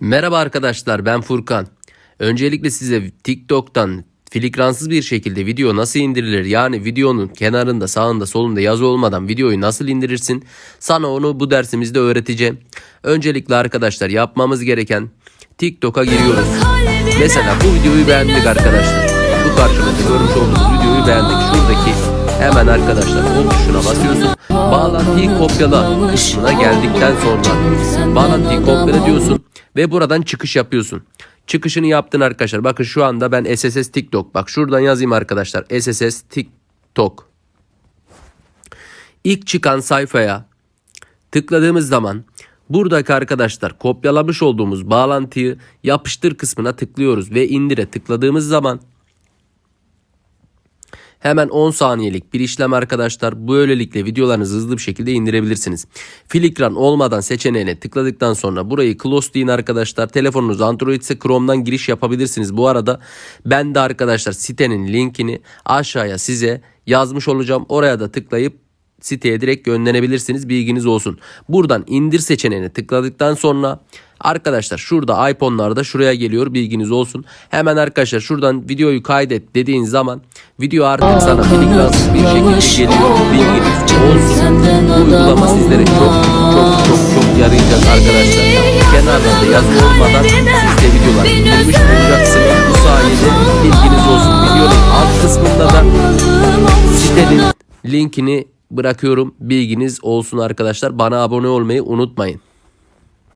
Merhaba arkadaşlar ben Furkan. Öncelikle size TikTok'tan filigransız bir şekilde video nasıl indirilir yani videonun kenarında sağında solunda yazı olmadan videoyu nasıl indirirsin sana onu bu dersimizde öğreteceğim. Öncelikle arkadaşlar yapmamız gereken TikTok'a giriyoruz. Mesela bu videoyu beğendik arkadaşlar. Bu karşımızda görmüş olduğunuz videoyu beğendik. Şuradaki hemen arkadaşlar o tuşuna basıyorsun. Bağlantıyı kopyala kısmına geldikten sonra bağlantıyı kopyala diyorsun ve buradan çıkış yapıyorsun. Çıkışını yaptın arkadaşlar. Bakın şu anda ben SSS TikTok. Bak şuradan yazayım arkadaşlar. SSS TikTok. İlk çıkan sayfaya tıkladığımız zaman buradaki arkadaşlar kopyalamış olduğumuz bağlantıyı yapıştır kısmına tıklıyoruz ve indire tıkladığımız zaman Hemen 10 saniyelik bir işlem arkadaşlar. Böylelikle videolarınızı hızlı bir şekilde indirebilirsiniz. Filigran olmadan seçeneğine tıkladıktan sonra burayı close deyin arkadaşlar. Telefonunuz Android ise Chrome'dan giriş yapabilirsiniz. Bu arada ben de arkadaşlar sitenin linkini aşağıya size yazmış olacağım. Oraya da tıklayıp siteye direkt gönderebilirsiniz. Bilginiz olsun. Buradan indir seçeneğine tıkladıktan sonra arkadaşlar şurada iPhone'larda şuraya geliyor. Bilginiz olsun. Hemen arkadaşlar şuradan videoyu kaydet dediğin zaman video artık sana filigransız bir şekilde geliyor. Bilginiz olsun. Bu uygulama sizlere çok çok çok çok yarayacak arkadaşlar. Kenarlarda yazı olmadan siz de videolar indirmiş olacaksınız. Bu sayede bilginiz olsun. Videonun alt kısmında da sitenin linkini bırakıyorum. Bilginiz olsun arkadaşlar. Bana abone olmayı unutmayın.